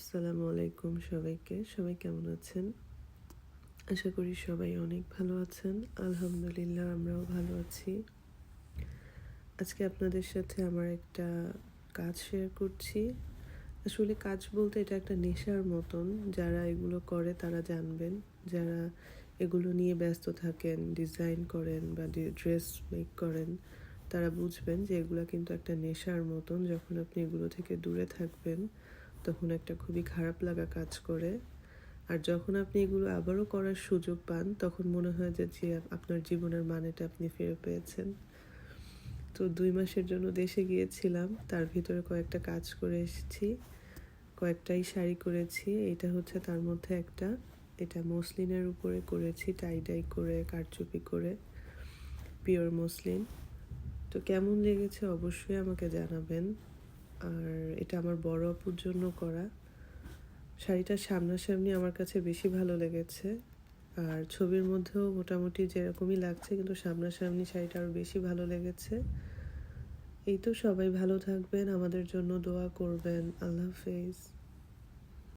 আসসালামু আলাইকুম সবাইকে। সবাই কেমন আছেন? আশা করি সবাই অনেক ভালো আছেন। আলহামদুলিল্লাহ, আমরাও ভালো আছি। আজকে আপনাদের সাথে আমার একটা কাজ শেয়ার করছি। আসলে কাজ বলতে এটা একটা নেশার মতন। যারা এগুলো করে, তারা জানবেন। যারা এগুলো নিয়ে ব্যস্ত থাকেন ডিজাইন করেন বা ড্রেস মেক করেন, তারা বুঝবেন যে এগুলো কিন্তু একটা নেশার মতন। যখন আপনি এগুলো থেকে দূরে থাকবেন তখন একটা খুবই খারাপ লাগা কাজ করে। আর যখন আপনি এগুলো আবারও করার সুযোগ পান, তখন মনে হয় যে যে আপনার জীবনের মানেটা আপনি ফিরে পেয়েছেন। তো দুই মাসের জন্য দেশে গিয়েছিলাম, তার ভিতরে কয়েকটা কাজ করে এসেছি, কয়েকটাই শাড়ি করেছি, এটা হচ্ছে তার মধ্যে একটা। এটা মসলিনের উপরে করেছি টাইডাই করে, কারচুপি করে, পিওর মসলিন। তো কেমন লেগেছে অবশ্যই আমাকে জানাবেন। আর এটা আমার বড় আপুর জন্য করা। শাড়িটা সামনাসামনি আমার কাছে বেশি ভালো লেগেছে। আর ছবির মধ্যেও মোটামুটি যেরকমই লাগছে, কিন্তু সামনাসামনি শাড়িটা আরও বেশি ভালো লেগেছে। এই তো সবাই ভালো থাকবেন, আমাদের জন্য দোয়া করবেন। আল্লাহ হাফেজ।